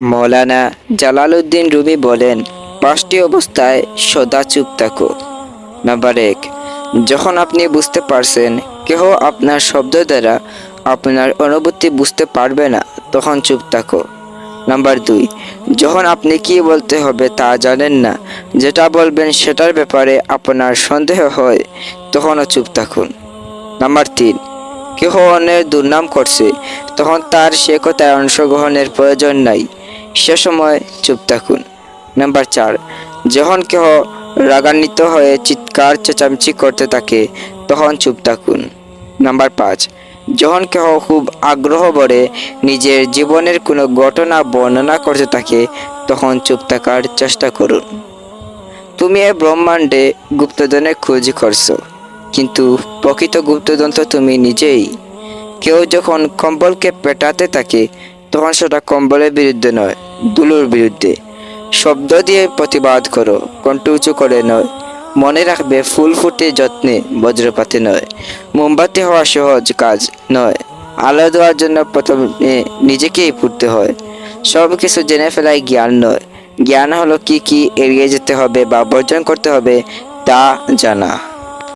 মৌলানা Jalaluddin Rumi বলেন, পাঁচটি অবস্থায় সদা চুপ থাকো। নাম্বার এক, যখন আপনি বুঝতে পারছেন কেহ আপনার শব্দ দ্বারা আপনার অনুভূতি বুঝতে পারবে না, তখন চুপ থাকো। নাম্বার দুই, যখন আপনি কি বলতে হবে তা জানেন না, যেটা বলবেন সেটার ব্যাপারে আপনার সন্দেহ হয়, তখনও চুপ থাকুন। নাম্বার তিন, কেহ অন্যের দুর্নাম করছে, তখন তার সে কথায় অংশগ্রহণের প্রয়োজন নাই। সে সময় চুপ থাকুন। নাম্বার চার, যখন কেহ রাগান্বিত হয়ে চিৎকার, চেঁচামেচি করতে থাকে, তখন চুপ থাকুন। নাম্বার পাঁচ, যখন কেহ খুব আগ্রহ ভরে নিজের জীবনের কোনো ঘটনা বর্ণনা করতে থাকে, তখন চুপ থাকার চেষ্টা করুন। তুমি এ ব্রহ্মাণ্ডে গুপ্তধনের খোঁজ করছ, কিন্তু প্রকৃত গুপ্তধন তো তুমি নিজেই। কেউ যখন কম্বলকে পেটাতে থাকে তখন সেটা কম্বলের বিরুদ্ধে নয়, দুলুর বিরুদ্ধে। শব্দ দিয়ে প্রতিবাদ করো, কণ্ঠ উঁচু করে নয়। মনে রাখবে ফুল ফুটে যত্নে বজ্রপাতে নয়। মোমবাতি হওয়া সহজ কাজ নয়। আলো দেওয়ার জন্য প্রথমে নিজেকেই ফুটতে হয়। সব কিছু জেনে ফেলাই জ্ঞান নয়। জ্ঞান হলো কি কি এড়িয়ে যেতে হবে বা বর্জন করতে হবে তা জানা।